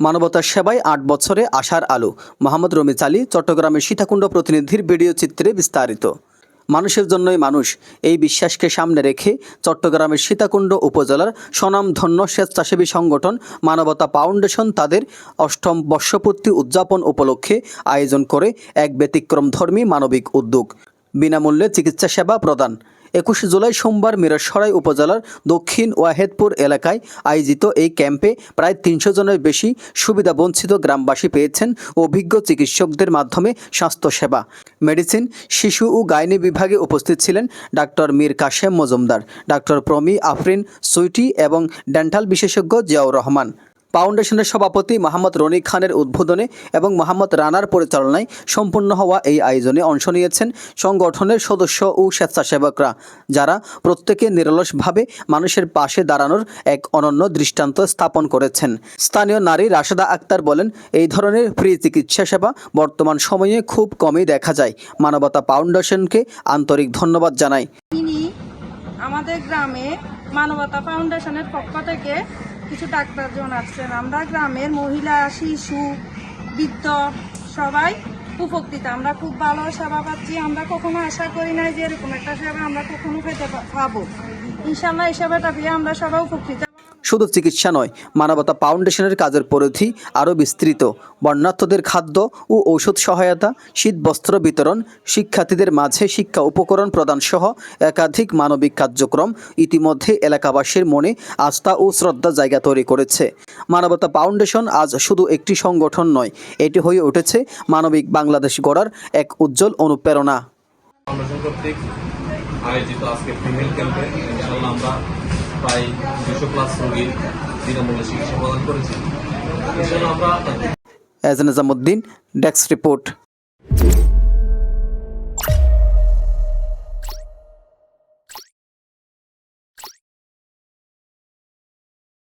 মানবতার সেবায় আট বছরে আশার আলো। মোহাম্মদ রমিজ আলী, চট্টগ্রামের সীতাকুণ্ড প্রতিনিধির ভিডিও চিত্রে বিস্তারিত। মানুষের জন্যই মানুষ, এই বিশ্বাসকে সামনে রেখে চট্টগ্রামের সীতাকুণ্ড উপজেলার স্বনামধন্য স্বেচ্ছাসেবী সংগঠন মানবতা ফাউন্ডেশন তাদের অষ্টম বর্ষপূর্তি উদযাপন উপলক্ষে আয়োজন করে এক ব্যতিক্রমধর্মী মানবিক উদ্যোগ। বিনামূল্যে চিকিৎসা সেবা প্রদান। একুশে জুলাই সোমবার মিরসরাই উপজেলার দক্ষিণ ওয়াহেদপুর এলাকায় আয়োজিত এই ক্যাম্পে প্রায় তিনশো জনের বেশি সুবিধাবঞ্চিত গ্রামবাসী পেয়েছেন অভিজ্ঞ চিকিৎসকদের মাধ্যমে স্বাস্থ্যসেবা। মেডিসিন, শিশু ও গাইনি বিভাগে উপস্থিত ছিলেন ডাক্তার মীর কাশেম মজুমদার, ডাক্তার প্রমি আফরিন সুইটি এবং ডেন্টাল বিশেষজ্ঞ জিয়াউর রহমান। ফাউন্ডেশনের সভাপতি মোহাম্মদ রনি খানের উদ্বোধনে এবং মোহাম্মদ রানার পরিচালনায় সম্পূর্ণ হওয়া এই আয়োজনে অংশ নিয়েছেন সংগঠনের সদস্য ও স্বেচ্ছাসেবকরা, যারা প্রত্যেকে নিরলসভাবে মানুষের পাশে দাঁড়ানোর এক অনন্য দৃষ্টান্ত স্থাপন করেছেন। স্থানীয় নারী রাশেদা আক্তার বলেন, এই ধরনের ফ্রি চিকিৎসা সেবা বর্তমান সময়ে খুব কমই দেখা যায়। মানবতা ফাউন্ডেশনকে আন্তরিক ধন্যবাদ জানাই। আমাদের গ্রামে মানবতা ফাউন্ডেশনের পক্ষ থেকে কিছু ডাক্তারজন আসছেন। আমরা গ্রামের মহিলা, শিশু, বৃদ্ধ সবাই উপকৃত। আমরা খুব ভালো সেবা পাচ্ছি। আমরা কখনো আশা করি নাই যে এরকম একটা সেবা আমরা কখনো পেতে পাবো ইনশাল্লাহ এই সেবাটা পেয়ে আমরা সবাই উপকৃত। শুধু চিকিৎসা নয়, মানবতা ফাউন্ডেশনের কাজের পরিধি আরও বিস্তৃত। বন্যার্থদের খাদ্য ও ঔষধ সহায়তা শীত বস্ত্র বিতরণ, শিক্ষার্থীদের মাঝে শিক্ষা উপকরণ প্রদান সহ একাধিক মানবিক কার্যক্রম ইতিমধ্যে এলাকাবাসীর মনে আস্থা ও শ্রদ্ধা জায়গা তৈরি করেছে। মানবতা ফাউন্ডেশন আজ শুধু একটি সংগঠন নয়, এটি হয়ে উঠেছে মানবিক বাংলাদেশ গড়ার এক উজ্জ্বল অনুপ্রেরণা। আয়োজিত আজকে ফিমেল ক্যাম্পে ইনশাল্লাহ আমরা প্রায় দুশো প্লাস রোগীর বিনামূল্যে চিকিৎসা প্রদান করেছি। এজন্য আমরা এজ নিজামুদ্দিন ডেস্ক রিপোর্ট।